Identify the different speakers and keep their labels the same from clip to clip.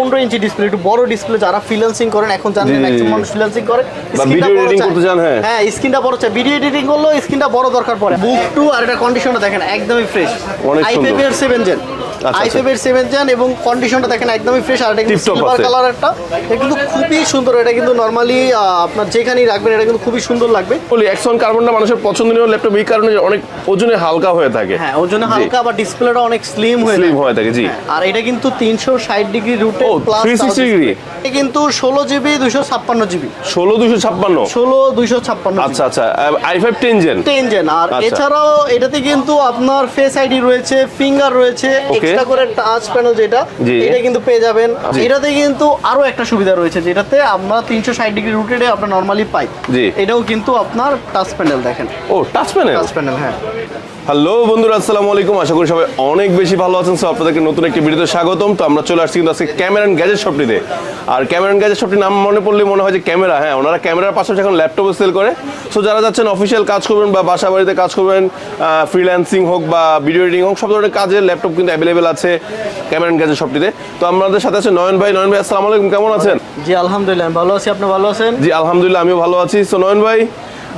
Speaker 1: পনেরো inch display একটু বড় ডিসপ্লে যারা ফ্রিল্যান্সিং করেন এখন জানেন ম্যাক্সিমাম মানুষ ফ্রিল্যান্সিং করে।
Speaker 2: হ্যাঁ।
Speaker 1: হ্যাঁ স্ক্রিনটা বড় চাই ভিডিও এডিটিং করলেও স্ক্রিনটা বড় দরকার পড়ে। বুক টু আর এটা কন্ডিশনটা দেখেন একদমই fresh I seven gen I ফাইভের সেভেন জেন এবং কন্ডিশনটা দেখেন একদমই ফ্রেশ আর এটা কিন্তু সিলভার কালার একটা। এটা কিন্তু খুবই সুন্দর এটা কিন্তু নর্মালি আপনার যেখানেই রাখবেন এটা কিন্তু খুবই সুন্দর লাগবে।
Speaker 2: বলি কার্বনটা মানুষের পছন্দনীয় ল্যাপটপ এই কারণে অনেক ওজনে হালকা হয়ে থাকে।
Speaker 1: হ্যাঁ ওজনে হালকা আবার ডিসপ্লেটা অনেক স্লিম হয়ে
Speaker 2: স্লিম হয়ে থাকে জি।
Speaker 1: হ্যাঁ, আর এটা কিন্তু তিনশো ষাট ডিগ্রি রুটে প্লাস
Speaker 2: 360 degree?
Speaker 1: কিন্তু ষোলো জিবি দুশো ছাপ্পান্ন জিবি
Speaker 2: ষোলো দুশো ছাপ্পান্ন?
Speaker 1: ষোলো দুইশো ছাপ্পান্ন
Speaker 2: আচ্ছা আচ্ছা। I five ten gen
Speaker 1: ten gen আর
Speaker 2: আচ্ছা।
Speaker 1: এছাড়াও এটাতে কিন্তু আপনার ফেস আইডি রয়েছে ফিঙ্গার রয়েছে এক্সট্রা করে টাচ প্যানেল যেটা এটা কিন্তু পেয়ে যাবেন। এটাতে কিন্তু আরও একটা সুবিধা রয়েছে যেটাতে আমরা তিনশো ষাট ডিগ্রি রুটেডে আপনার নর্মালি পাই। এটাও কিন্তু আপনার টাচ প্যানেল দেখেন।
Speaker 2: ও টাচ প্যানেল
Speaker 1: টাচ প্যানেল হ্যাঁ।
Speaker 2: হ্যালো বন্ধুরা আসসালামু আলাইকুম। আশা করি সবাই অনেক বেশি ভালো আছেন। সো আপনাদেরকে নতুন একটি ভিডিওতে স্বাগতম। তো আমরা চলে আসছি কিন্তু আজকে ক্যামেরা অ্যান্ড গ্যাজেট শপটিতে আর ক্যামেরা অ্যান্ড গ্যাজেট শপটির নাম মনে পড়লে মনে হয় যে ক্যামেরা। হ্যাঁ ওনারা ক্যামেরার পাশাপাশি এখন ল্যাপটপও সেল করে। সো যারা যাচ্ছেন অফিসিয়াল কাজ করবেন বা বাসা বাড়িতে কাজ করবেন ফ্রিল্যান্সিং হোক বা ভিডিও এডিটিং হোক সব ধরনের কাজের ল্যাপটপ কিন্তু অ্যাভেলেবেল আছে ক্যামেরা অ্যান্ড গ্যাজেট শপটিতে তো আমাদের সাথে আছে নয়ন ভাই। নয়ন ভাই আসসালামু আলাইকুম। কেমন আছেন?
Speaker 1: জি আলহামদুলিল্লাহ। আমি ভালো আছি। আপনি ভালো আছেন?
Speaker 2: জি আলহামদুলিল্লাহ আমিও ভালো আছি। সো নয়ন ভাই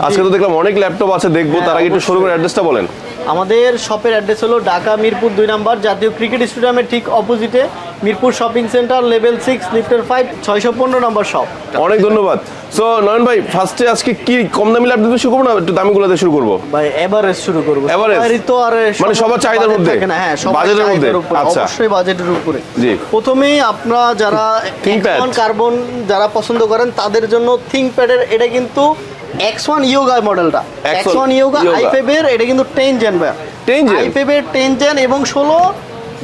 Speaker 2: আজকে তো দেখলাম অনেক ল্যাপটপ আছে দেখব।
Speaker 1: হ্যাঁ,
Speaker 2: তার আগে একটু। শোরুমের অ্যাড্রেসটা বলেন।
Speaker 1: আমাদের শপের অ্যাড্রেস হলো ঢাকা মিরপুর দুই নাম্বার জাতীয় ক্রিকেট স্টেডিয়ামের ঠিক অপোজিটে Mirpur shopping centre level six লিফটের ফাইভ ছয়শো পনেরো নম্বর শপ
Speaker 2: অনেক ধন্যবাদ সো নয়ন ভাই ফার্স্টে আজকে কি কম দামি ল্যাপটপ দিয়ে শুরু করব না একটু দামি দামিগুলোতে শুরু করব
Speaker 1: ভাই এভারেজ শুরু করব
Speaker 2: Average?
Speaker 1: তো আর
Speaker 2: মানে সবার চাহিদার মধ্যে?
Speaker 1: হ্যাঁ সবার
Speaker 2: বাজেটের মধ্যে? আচ্ছা।
Speaker 1: অবশ্যই বাজেটের উপরে
Speaker 2: জি।
Speaker 1: প্রথমেই আপনারা যারা
Speaker 2: ThinkPad।
Speaker 1: কার্বন যারা পছন্দ করেন তাদের জন্য থিঙ্কপ্যাডের এটা কিন্তু এক্স ওয়ান ইয়োগা মডেলটা
Speaker 2: X1
Speaker 1: X one Yoga
Speaker 2: Yoga।
Speaker 1: I ফাইভের এটা কিন্তু টেন জেন ভাই
Speaker 2: 10 gen?
Speaker 1: আই ফাইভের টেন জেন এবং ষোলো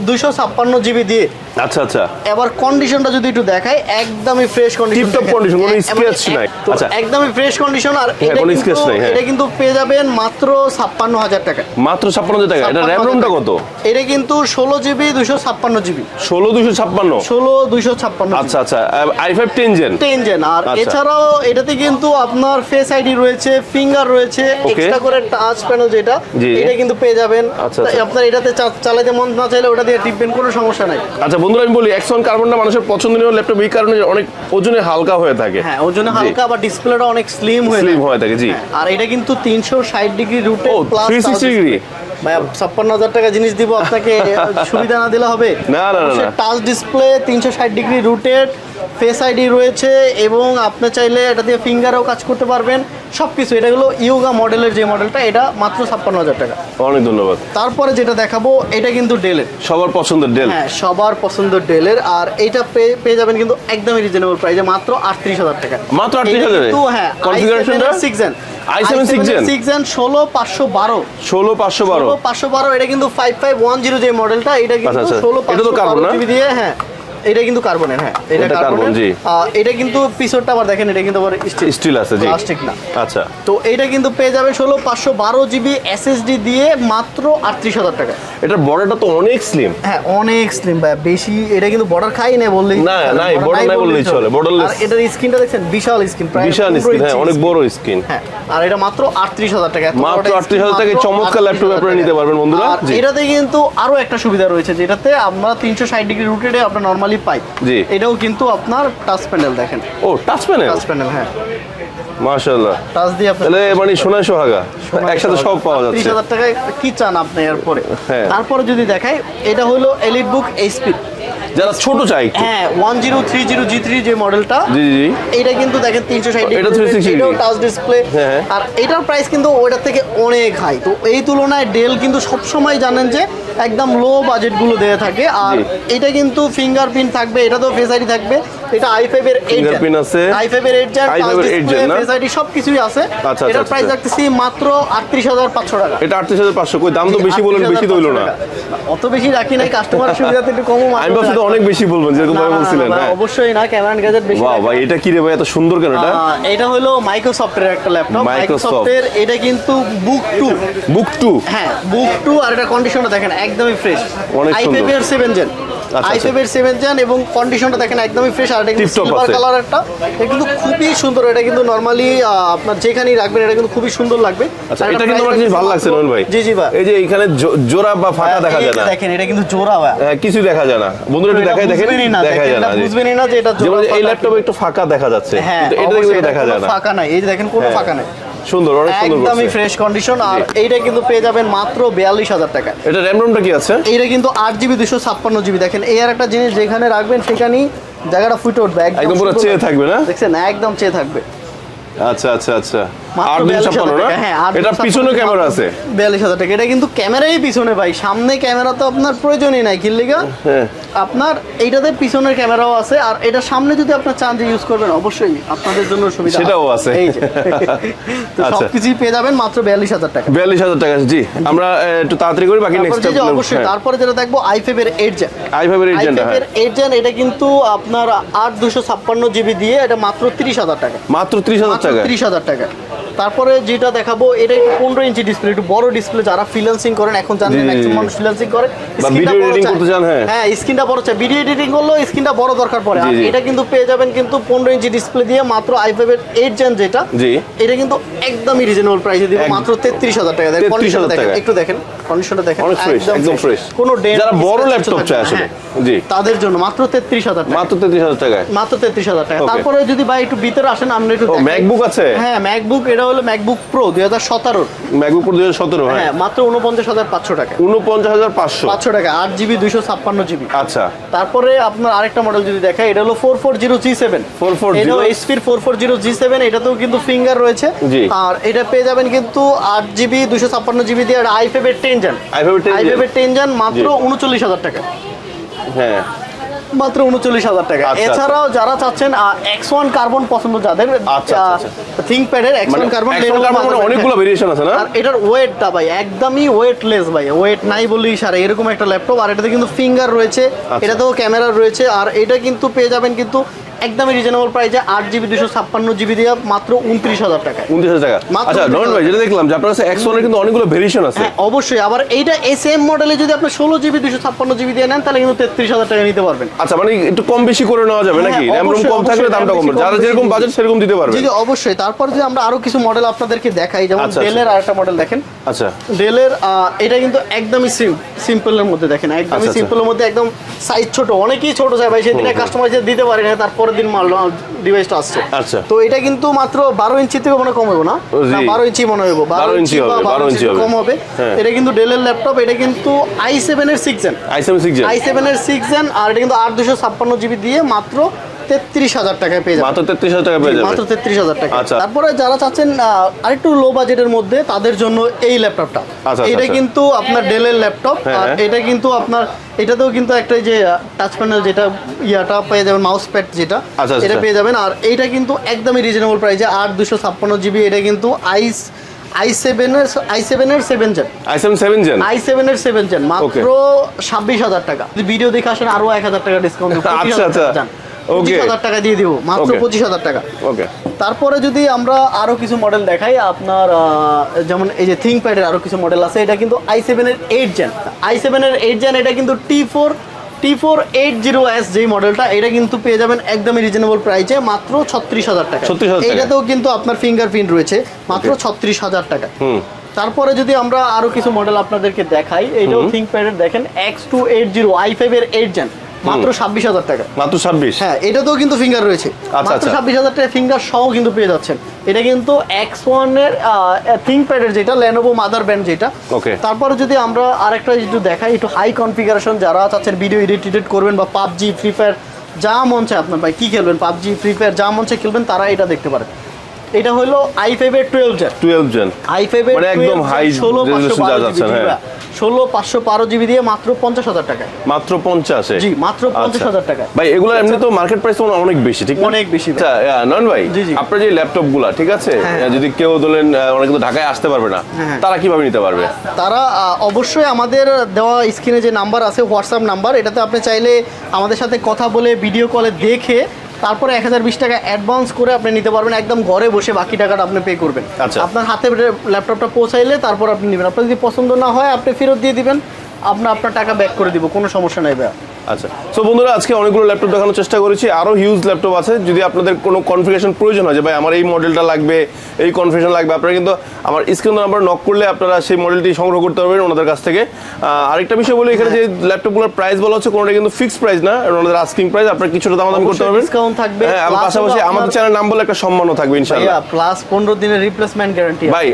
Speaker 1: দুইশো ছাপ্পান্ন জিবি দিয়ে
Speaker 2: আচ্ছা আচ্ছা।
Speaker 1: এবার কন্ডিশনটা যদি একটু দেখাই একদমই ফ্রেশ কন্ডিশন
Speaker 2: Tip-top condition, কোনো scratch নাই। আচ্ছা।
Speaker 1: একদমই ফ্রেশ কন্ডিশন আর
Speaker 2: হ্যাঁ, কোনো scratch নাই, হ্যাঁ।
Speaker 1: এটা কিন্তু পেয়ে যাবেন মাত্র ছাপ্পান্ন হাজার টাকা।
Speaker 2: মাত্র ছাপ্পান্ন হাজার টাকা। এটা র্যাম রোমটা কত?
Speaker 1: এটা কিন্তু ষোলো জিবি দুশো ছাপ্পান্ন জিবি
Speaker 2: ষোলো দুশো ছাপ্পান্ন?
Speaker 1: ষোলো দুইশো ছাপ্পান্ন
Speaker 2: আচ্ছা আচ্ছা। I five ten gen
Speaker 1: ten gen আর
Speaker 2: আচ্ছা।
Speaker 1: এছাড়াও এটাতে কিন্তু আপনার ফেস আইডি রয়েছে ফিঙ্গার রয়েছে. এক্সট্রা করে টাচ প্যানেল যেটা এটা কিন্তু পেয়ে যাবেন।
Speaker 2: আচ্ছা, আচ্ছা।
Speaker 1: আপনার এটাতে চালাতে মন না চাইলে ওটা দিয়ে টিপবেন কোনো সমস্যা নাই।
Speaker 2: আচ্ছা বন্ধুরা আমি বলি এক্সন কার্বনটা মানুষের পছন্দনীয় ল্যাপটপ এই কারণে অনেক ওজনে হালকা হয়ে থাকে।
Speaker 1: হ্যাঁ ওজনে হালকা আবার ডিসপ্লেটা অনেক স্লিম হয়ে
Speaker 2: স্লিম হয়ে থাকে জি।
Speaker 1: আর এটা কিন্তু তিনশো ষাট ডিগ্রি রুটে
Speaker 2: প্লাস 360 ডিগ্রি
Speaker 1: ভাই ছাপ্পান্ন হাজার টাকা জিনিস দিব আপনাকে সুবিধা না দিলে হবে।
Speaker 2: না, না, না।
Speaker 1: টাচ ডিসপ্লে তিনশো ষাট ডিগ্রি রুটেড ফেস আইডি রয়েছে এবং আপনি চাইলে এটা দিয়ে ফিঙ্গারেও কাজ করতে পারবেন। সব কিছু এটা হলো ইয়োগা মডেলের যে মডেলটা এটা মাত্র ছাপ্পান্ন হাজার টাকা।
Speaker 2: অনেক ধন্যবাদ।
Speaker 1: তারপরে যেটা দেখাবো এটা কিন্তু ডেলের
Speaker 2: সবার পছন্দের ডেল
Speaker 1: হ্যাঁ সবার পছন্দের ডেলের আর এটা পেয়ে পেয়ে যাবেন কিন্তু একদমই রিজনেবল প্রাইসে মাত্র আটত্রিশ হাজার টাকা।
Speaker 2: মাত্র 38,000
Speaker 1: কিন্তু হ্যাঁ
Speaker 2: Configuration-টা?
Speaker 1: Six
Speaker 2: i7 six gen?
Speaker 1: Six gen ষোলো পাঁচশো বারো
Speaker 2: ষোলো পাঁচশো বারো
Speaker 1: পাঁচশো বারো এটা কিন্তু ফাইভ ফাইভ ওয়ান জিরো যে মডেলটা এটা কিন্তু
Speaker 2: আচ্ছা, আচ্ছা।
Speaker 1: ষোলো
Speaker 2: এটা তো
Speaker 1: বারো
Speaker 2: না?
Speaker 1: দিয়ে হ্যাঁ এটা কিন্তু কার্বনের হ্যাঁ। এটা
Speaker 2: এটা
Speaker 1: কার্বনের
Speaker 2: জি।
Speaker 1: এটা কিন্তু পিছরটা আবার দেখেন এটা কিন্তু আবার স্টিল
Speaker 2: স্টিল আছে জি।
Speaker 1: প্লাস্টিক না।
Speaker 2: আচ্ছা।
Speaker 1: তো এটা কিন্তু পেয়ে যাবে ষোলো পাঁচশো বারো জিবি এসএসডি দিয়ে মাত্র আটত্রিশ হাজার টাকা।
Speaker 2: এটার বর্ডারটা তো অনেক স্লিম
Speaker 1: হ্যাঁ অনেক স্লিম ভাই বেশি এটা কিন্তু বর্ডার খাই না বললেই
Speaker 2: না, নাই, border নাই বললেই চলে, borderless।
Speaker 1: আর এটার স্ক্রিনটা দেখছেন বিশাল স্ক্রিন প্রায়
Speaker 2: বিশাল
Speaker 1: 15
Speaker 2: স্ক্রিন হ্যাঁ অনেক বড় স্ক্রিন
Speaker 1: হ্যাঁ আর এটা মাত্র আটত্রিশ হাজার টাকা।
Speaker 2: মাত্র
Speaker 1: বড়
Speaker 2: 38,000
Speaker 1: screen,
Speaker 2: টাকায় চমৎকার ল্যাপটপ
Speaker 1: 38,000
Speaker 2: আপনারা নিতে পারবেন বন্ধুরা।
Speaker 1: এটাতে কিন্তু আরও একটা সুবিধা রয়েছে যেটাতে আমরা তিনশো ষাট ডিগ্রি রুটেডে আমরা নর্মালি পাই
Speaker 2: জি।
Speaker 1: এটাও কিন্তু আপনার টাচ প্যানেল দেখেন।
Speaker 2: ও টাচ প্যানেল
Speaker 1: টাচ প্যানেল হ্যাঁ।
Speaker 2: মাশাআল্লাহ।
Speaker 1: টাচ দিয়ে আপনি
Speaker 2: তাহলে মানে সোহাগা একসাথে সব পাওয়া যাচ্ছে।
Speaker 1: হাজার টাকায় কি চান আপনি এরপরে?
Speaker 2: হ্যাঁ।
Speaker 1: তারপরে যদি দেখাই এটা হলো এলিট বুক এইচপি
Speaker 2: যারা ছোট চাই
Speaker 1: হ্যাঁ one zero three zero G three যে মডেলটা
Speaker 2: জি জি
Speaker 1: এটা কিন্তু দেখেন তিনশো ষাট
Speaker 2: এটা 360
Speaker 1: এটাও টাচ ডিসপ্লে
Speaker 2: হ্যাঁ।
Speaker 1: আর এটার প্রাইস কিন্তু ওইটার থেকে অনেক হাই তো এই তুলনায় ডেল কিন্তু সবসময় জানেন যে একদম লো বাজেটগুলো দিয়ে থাকে। আর এটা কিন্তু ফিঙ্গারপ্রিন্ট থাকবে এটা তো ফেস আইডি থাকবে। এটা আই ফাইভ এর এইট
Speaker 2: Fingerprint আছে।
Speaker 1: আই ফাইভ এর এইট জেন
Speaker 2: i5 এর 8 gen না?
Speaker 1: ফেস আইডি সবকিছুই আছে।
Speaker 2: আচ্ছা,
Speaker 1: এটার
Speaker 2: আচ্ছা,
Speaker 1: প্রাইস
Speaker 2: আচ্ছা।
Speaker 1: রাখতেছি মাত্র আটত্রিশ হাজার পাঁচশো টাকা।
Speaker 2: এটা আটত্রিশ হাজার পাঁচশো। কই দাম তো বেশি বলেন বেশি তো না।
Speaker 1: অত বেশি রাখি নাই কাস্টমার সুবিধাতে একটু কমও
Speaker 2: আমি তো অনেক বেশি বলবেন যেরকম ভাবে বলছিলেন হ্যাঁ।
Speaker 1: অবশ্যই না ক্যামেরা গ্যাজেট বেশি
Speaker 2: বাহ ভাই এটা কি রে ভাই এত সুন্দর কেন এটা?
Speaker 1: এটা হলো মাইক্রোসফটের একটা ল্যাপটপ
Speaker 2: মাইক্রোসফট
Speaker 1: মাইক্রোসফটের এটা কিন্তু বুক টু
Speaker 2: বুক টু
Speaker 1: হ্যাঁ বুক টু আর এটা কন্ডিশনটা দেখেন একদমই ফ্রেশ
Speaker 2: অনেক সুন্দর।
Speaker 1: জেন
Speaker 2: আচ্ছা।
Speaker 1: সেভেন জেন এবং কন্ডিশনটা দেখেন একদমই ফ্রেশ আর এটা কিন্তু সিলভার কালার একটা। এটা কিন্তু খুবই সুন্দর এটা কিন্তু নর্মালি আপনার যেখানেই রাখবেন এটা কিন্তু খুবই সুন্দর লাগবে।
Speaker 2: আচ্ছা এটা কিন্তু আমার ভালো লাগছে নয়ন ভাই।
Speaker 1: জি জি ভাই।
Speaker 2: এই যে এখানে জোড়া বা ফাঁকা দেখা যায় না।
Speaker 1: দেখেন এটা কিন্তু জোড়া ভাই।
Speaker 2: হ্যাঁ, কিছু দেখা যায় না। বন্ধুরা একটু দেখাই দেখেন।
Speaker 1: না,
Speaker 2: দেখা যায় না
Speaker 1: বুঝবেনই না যে এটা জোড়া
Speaker 2: এই
Speaker 1: ফাঁকা
Speaker 2: ল্যাপটপে একটু ফাঁকা দেখা যাচ্ছে।
Speaker 1: হ্যাঁ
Speaker 2: কিন্তু এটা দেখা যায় না।
Speaker 1: ফাঁকা নাই। এই যে দেখেন কোনো
Speaker 2: হ্যাঁ।
Speaker 1: ফাঁকা নাই।
Speaker 2: সুন্দর অনেক সুন্দর
Speaker 1: একদমই ফ্রেশ কন্ডিশন আর। এইটা কিন্তু পেয়ে যাবেন মাত্র বিয়াল্লিশ হাজার টাকা
Speaker 2: এটা র্যাম রোমটা কি আছে?
Speaker 1: এইটা কিন্তু আট জিবি দুশো ছাপ্পান্ন জিবি দেখেন এই আর একটা জিনিস যেখানে রাখবেন সেখানেই জায়গাটা ফুটে উঠবে।
Speaker 2: একদম পুরো চেয়ে থাকবে না?
Speaker 1: দেখছেন একদম চেয়ে থাকবে।
Speaker 2: আচ্ছা আচ্ছা আচ্ছা।
Speaker 1: 42,000 হ্যাঁ, আট
Speaker 2: এটা পিছনে ক্যামেরা আছে।
Speaker 1: 42,000 টাকা। এটা কিন্তু ক্যামেরাই পিছনে ভাই। সামনে ক্যামেরা তো আপনার প্রয়োজনই নাই কিল্লিগা
Speaker 2: হ্যাঁ।
Speaker 1: আপনার এইটাতে পিছনের ক্যামেরাও আছে আর এটা সামনে যদি আপনার চান যে ইউজ করবেন অবশ্যই আপনাদের জন্য সুবিধা
Speaker 2: সেটাও আছে।
Speaker 1: এই যে।
Speaker 2: আচ্ছা।
Speaker 1: সবকিছুই পেয়ে যাবেন মাত্র বিয়াল্লিশ হাজার টাকা।
Speaker 2: বিয়াল্লিশ হাজার টাকা জি। আমরা একটু তাড়াতাড়ি করি বাকি নেক্সট
Speaker 1: অবশ্যই তারপরে যেটা দেখব আই ফাইভের এইট জেন
Speaker 2: আই ফাইভের এইট জেনটা হ্যাঁ।
Speaker 1: এইট জেন এটা কিন্তু আপনার আট দুশো ছাপ্পান্ন জিবি দিয়ে এটা মাত্র তিরিশ হাজার টাকা।
Speaker 2: মাত্র ত্রিশ হাজার টাকা।
Speaker 1: তিরিশ হাজার টাকা। তারপরে যেটা দেখাবো এটা একটু পনেরো ইঞ্চি ডিসপ্লে একটু বড় ডিসপ্লে যারা ফ্রিল্যান্সিং করেন এখন জানেন ম্যাক্সিমাম মানুষ ফ্রিল্যান্সিং করে।
Speaker 2: বা
Speaker 1: স্ক্রিনটা
Speaker 2: হ্যাঁ।
Speaker 1: হ্যাঁ স্ক্রিনটা বড় চাই। ভিডিও এডিটিং করলেও স্ক্রিনটা বড় দরকার পড়ে। আর। এটা কিন্তু পেয়ে যাবেন কিন্তু পনেরো ইঞ্চি ডিসপ্লে দিয়ে মাত্র আই ফাইভের এইট জেন যেটা এটা কিন্তু একদমই রিজনেবল প্রাইসে দিব মাত্র তেত্রিশ হাজার টাকা।
Speaker 2: 33,000
Speaker 1: দেখেন একটু দেখেন কন্ডিশনটা দেখেন
Speaker 2: একদম ফ্রেশ
Speaker 1: কোনো
Speaker 2: যারা বড় ল্যাপটপ
Speaker 1: না,
Speaker 2: আসলে।
Speaker 1: হ্যাঁ।
Speaker 2: জি।
Speaker 1: তাদের জন্য মাত্র তেত্রিশ হাজার টাকা।
Speaker 2: মাত্র তেত্রিশ হাজার টাকায়?
Speaker 1: মাত্র তেত্রিশ হাজার টাকা। তারপরে যদি ভাই একটু ভিতরে আসেন আমরা একটু
Speaker 2: ম্যাকবুক আছে?
Speaker 1: হ্যাঁ ম্যাকবুক এটা হলো ম্যাকবুক প্রো দুই হাজার সতেরোর।
Speaker 2: ম্যাকবুক প্রো দুই হাজার সতেরো হ্যাঁ।
Speaker 1: হ্যাঁ মাত্র উনপঞ্চাশ হাজার পাঁচশো টাকা।
Speaker 2: উনপঞ্চাশ হাজার পাঁচশো?
Speaker 1: পাঁচশো টাকা আট জিবি দুইশো ছাপ্পান্ন জিবি।
Speaker 2: আচ্ছা।
Speaker 1: তারপরে আপনার আরেকটা মডেল যদি দেখাই এটা হলো four four zero G seven
Speaker 2: 440
Speaker 1: এটাও এইচপির four four zero G seven এটাতেও কিন্তু ফিঙ্গার রয়েছে।
Speaker 2: জি।
Speaker 1: আর এটা পেয়ে যাবেন কিন্তু আট জিবি দুশো ছাপ্পান্ন জিবি দিয়ে আই ফাইভের টেন জান
Speaker 2: আই ফাইভের
Speaker 1: আই ফাইভের টেন জান মাত্র উনচল্লিশ হাজার টাকা।
Speaker 2: হ্যাঁ।
Speaker 1: মাত্র উনচল্লিশ হাজার টাকা।
Speaker 2: আচ্ছা,
Speaker 1: এছাড়াও যারা চাচ্ছেন এক্স ওয়ান কার্বন পছন্দ যাদের
Speaker 2: আচ্ছা, আচ্ছা,
Speaker 1: থিঙ্ক প্যাডের এক্স ওয়ান কার্বন
Speaker 2: অনেকগুলো ভেরিয়েশন আছে না?
Speaker 1: আর এটার ওয়েটটা ভাই একদমই ওয়েটলেস ভাই ওয়েট নাই বললেই সারা এরকম একটা ল্যাপটপ আর এটাতে কিন্তু ফিঙ্গার রয়েছে
Speaker 2: আচ্ছা।
Speaker 1: এটাতেও ক্যামেরা রয়েছে আর এটা কিন্তু পেয়ে যাবেন কিন্তু একদমই রিজনেবল প্রাইসে আট জিবি দুশো ছাপ্পান্ন জিবি দিয়ে মাত্র উনত্রিশ হাজার টাকা
Speaker 2: উনত্রিশ হাজার টাকা। আচ্ছা
Speaker 1: 29,000
Speaker 2: নয়ন ভাই যেটা দেখলাম যে আপনার কাছে এক্স ওয়ানের কিন্তু অনেকগুলো ভেরিয়েশন আছে।
Speaker 1: হ্যাঁ অবশ্যই। আবার এইটা এস এম মডেলে যদি আপনি ষোলো জিবি দুশো ছাপ্পান্ন জিবি দিয়ে নেন তাহলে কিন্তু তেত্রিশ হাজার টাকা নিতে পারবেন।
Speaker 2: আচ্ছা মানে একটু কম বেশি করে নেওয়া যাবে
Speaker 1: হ্যাঁ,
Speaker 2: নাকি? র্যাম রোম
Speaker 1: অবশ্যই,
Speaker 2: কম থাকলে দামটা
Speaker 1: RAM
Speaker 2: কম যারা যেরকম বাজেট সেরকম দিতে পারবে
Speaker 1: জি জি অবশ্যই তারপর যদি আমরা আরও কিছু মডেল আপনাদেরকে দেখাই যেমন
Speaker 2: আচ্ছা, আচ্ছা।
Speaker 1: ডেলের আরেকটা মডেল দেখেন।
Speaker 2: আচ্ছা।
Speaker 1: ডেলের আহ, এটা কিন্তু একদমই সিম্পলের মধ্যে দেখেন একদমই
Speaker 2: আচ্ছা, আচ্ছা।
Speaker 1: সিম্পলের মধ্যে একদম সাইজ ছোট অনেকেই ছোট চায় ভাই সেদিনে কাস্টমার যে দিতে পারে না তারপরের দিন মাল ডিভাইসটা আসছে।
Speaker 2: আচ্ছা।
Speaker 1: তো এটা কিন্তু মাত্র বারো ইঞ্চি থেকে মনে কম হবে না? বারো ইঞ্চি মনে হবে
Speaker 2: 12 ইঞ্চি বারো ইঞ্চি
Speaker 1: কম হবে।
Speaker 2: হ্যাঁ।
Speaker 1: এটা কিন্তু ডেলের ল্যাপটপ এটা কিন্তু আই সেভেন এর six gen
Speaker 2: I seven six
Speaker 1: I seven এর সিক্স জেন আর এটা কিন্তু আট দুশো ছাপ্পান্ন জিবি দিয়ে মাত্র তেত্রিশ হাজার টাকায় পেয়ে যাবেন।
Speaker 2: মাত্র তেত্রিশ হাজার টাকা পেয়ে
Speaker 1: মাত্র তেত্রিশ হাজার টাকা
Speaker 2: আচ্ছা।
Speaker 1: তারপরে যারা চাচ্ছেন আরেকটু লো বাজেটের মধ্যে তাদের জন্য এই ল্যাপটপটা।
Speaker 2: আচ্ছা,
Speaker 1: এটা
Speaker 2: আচ্ছা।
Speaker 1: কিন্তু আপনার ডেলের ল্যাপটপ।
Speaker 2: হ্যাঁ,
Speaker 1: আর
Speaker 2: হ্যাঁ।
Speaker 1: এটা কিন্তু আপনার এটাতেও কিন্তু একটা যে টাচ প্যানেল যেটা ইয়াটা পেয়ে যাবেন মাউস প্যাড যেটা এটা। পেয়ে যাবেন। আর এইটা কিন্তু একদমই রিজনেবল প্রাইসে আট দুশো ছাপ্পান্ন জিবি এটা কিন্তু আইস আই সেভেনের আই সেভেনের seven gen
Speaker 2: I seven seven gen
Speaker 1: I সেভেনের সেভেন জেন মাত্র ছাব্বিশ হাজার টাকা। ভিডিও দেখে আসেন আরও এক হাজার টাকা ডিসকাউন্ট
Speaker 2: আচ্ছা, আচ্ছা।
Speaker 1: পঁচিশ হাজার টাকা দিয়ে দিব মাত্র পঁচিশ হাজার টাকা।
Speaker 2: ওকে
Speaker 1: তারপরে যদি আমরা আরও কিছু মডেল দেখাই আপনার যেমন এই যে থিঙ্ক প্যাডের আরও কিছু মডেল আছে এটা কিন্তু আই সেভেনের এইট জেন আই সেভেনের এইট জেন এটা কিন্তু T four T four eight zero S যেই মডেলটা এটা কিন্তু পেয়ে যাবেন একদমই রিজনেবল প্রাইসে মাত্র ছত্রিশ হাজার টাকা।
Speaker 2: 36,000 টাকা।
Speaker 1: এটাতেও কিন্তু আপনার ফিঙ্গারপ্রিন্ট রয়েছে মাত্র ছত্রিশ হাজার টাকা।
Speaker 2: হুম।
Speaker 1: তারপরে যদি আমরা আরও কিছু মডেল আপনাদেরকে দেখাই এইটাও থিঙ্ক প্যাডের দেখেন X two eight zero I ফাইভের এইট জেন মাত্র ছাব্বিশ হাজার টাকা।
Speaker 2: মাত্র ছাব্বিশ?
Speaker 1: হ্যাঁ এটাতেও কিন্তু ফিঙ্গার রয়েছে।
Speaker 2: আচ্ছা,
Speaker 1: মাত্র
Speaker 2: আচ্ছা।
Speaker 1: ছাব্বিশ হাজার টাকা ফিঙ্গার সহ কিন্তু পেয়ে যাচ্ছেন। এটা কিন্তু এক্স ওয়ানের থিঙ্ক প্যাডের যেটা লেনোভো মাদার ব্যান্ড যেটা।
Speaker 2: Okay.
Speaker 1: তারপরে যদি আমরা আরেকটা একটু দেখাই একটু হাই কনফিগারেশন যারা চাচ্ছেন ভিডিও এডিট এডিট করবেন বা পাবজি ফ্রি ফায়ার যা মন চায় আপনার ভাই কি খেলবেন? পাবজি ফ্রি ফায়ার যা মন চায় খেলবেন তারা এটা দেখতে পারেন। এটা হলো আই ফাইভের twelve gen
Speaker 2: twelve gen
Speaker 1: I ফাইভের
Speaker 2: মানে একদম high
Speaker 1: ষোলো পাঁচশো
Speaker 2: হ্যাঁ।
Speaker 1: ষোলো পাঁচশো বারো জিবি দিয়ে মাত্র পঞ্চাশ হাজার টাকায়
Speaker 2: মাত্র পঞ্চাশে
Speaker 1: জি, মাত্র 50,000 টাকা।
Speaker 2: ভাই এগুলো এমনি তো মার্কেট প্রাইস অনেক বেশি ঠিক?
Speaker 1: অনেক বেশি।
Speaker 2: আচ্ছা আহ, ভাই
Speaker 1: জি।
Speaker 2: আপনার যে ল্যাপটপগুলা ঠিক আছে
Speaker 1: হ্যাঁ।
Speaker 2: যদি কেউ ধরেন অনেকে তো ঢাকায় আসতে পারবে না
Speaker 1: হ্যাঁ।
Speaker 2: তারা কীভাবে নিতে পারবে
Speaker 1: তারা অবশ্যই আমাদের দেওয়া স্ক্রিনে যে নাম্বার আছে হোয়াটসঅ্যাপ নাম্বার এটাতে আপনি চাইলে আমাদের সাথে কথা বলে ভিডিও কলে দেখে তারপরে এক হাজার বিশ টাকা অ্যাডভান্স করে আপনি নিতে পারবেন। একদম ঘরে বসে বাকি টাকাটা আপনি পে করবেন।
Speaker 2: আচ্ছা।
Speaker 1: আপনার হাতে ল্যাপটপটা পৌঁছাইলে তারপর আপনি নেবেন। আপনার যদি পছন্দ না হয় আপনি ফেরত দিয়ে দিবেন। আপনার আপনার টাকা ব্যাক করে দিব। কোনো সমস্যা নাই ভাইয়া।
Speaker 2: আচ্ছা। সো বন্ধুরা আজকে অনেকগুলো ল্যাপটপ দেখানোর চেষ্টা করেছি। আরও হিউজ ল্যাপটপ আছে। যদি আপনাদের কোনো কনফিগারেশন প্রয়োজন হয় যে ভাই আমার এই মডেলটা লাগবে এই কনফিগারেশন লাগবে আপনারা কিন্তু আমার স্ক্রিন নাম্বার নক করলে আপনারা সেই মডেলটি সংগ্রহ করতে পারবেন ওনাদের কাছ থেকে। আরেকটা বিষয় বলি এখানে যে ল্যাপটপগুলোর প্রাইস বলা হচ্ছে কোনোটা কিন্তু ফিক্সড প্রাইস না ওনাদের আস্কিং প্রাইস আপনারা কিছুটা দামাদামি করতে পারবেন।
Speaker 1: discount থাকবে,
Speaker 2: হ্যাঁ পাশাপাশি আমাদের চ্যানেল নাম বলে একটা সম্মানও থাকবে ইনশাআল্লাহ।
Speaker 1: প্লাস পনেরো দিনের রিপ্লেসমেন্ট গ্যারান্টি
Speaker 2: ভাই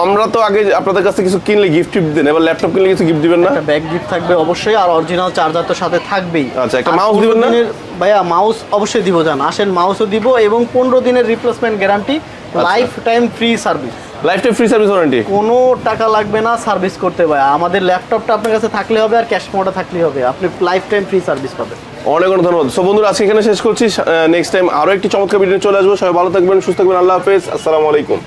Speaker 2: আমরা তো আগে আপনাদের কাছে কিছু কিনলে গিফট টিফট দেন এবার ল্যাপটপ কিনলে কিছু গিফট দিবেন না?
Speaker 1: একটা ব্যাগ গিফট থাকবে অবশ্যই আর অরিজিনাল চার্জার তো সাথে থাকবেই।
Speaker 2: আচ্ছা, একটা
Speaker 1: 15
Speaker 2: দিবেন না?
Speaker 1: ভাইয়া মাউস অবশ্যই দিব জান। আসেন মাউসও দিব এবং পনেরো দিনের replacement guarantee. Lifetime free service
Speaker 2: lifetime free service warranty
Speaker 1: কোনো টাকা লাগবে না সার্ভিস করতে ভাই আমাদের ল্যাপটপটা আপনার কাছে থাকলে হবে আর ক্যাশ মোডে থাকলে হবে। আপনি লাইফ টাইম ফ্রি সার্ভিস পাবেন।
Speaker 2: অনেক অনেক ধন্যবাদ। সো বন্ধুরা আজকে এখানে শেষ করছি। নেক্সট টাইম আরও একটি চমৎকার ভিডিও চলে আসব। সবাই ভালো থাকবেন সুস্থ থাকবেন। আল্লাহ হাফেজ। আসসালামু আলাইকুম।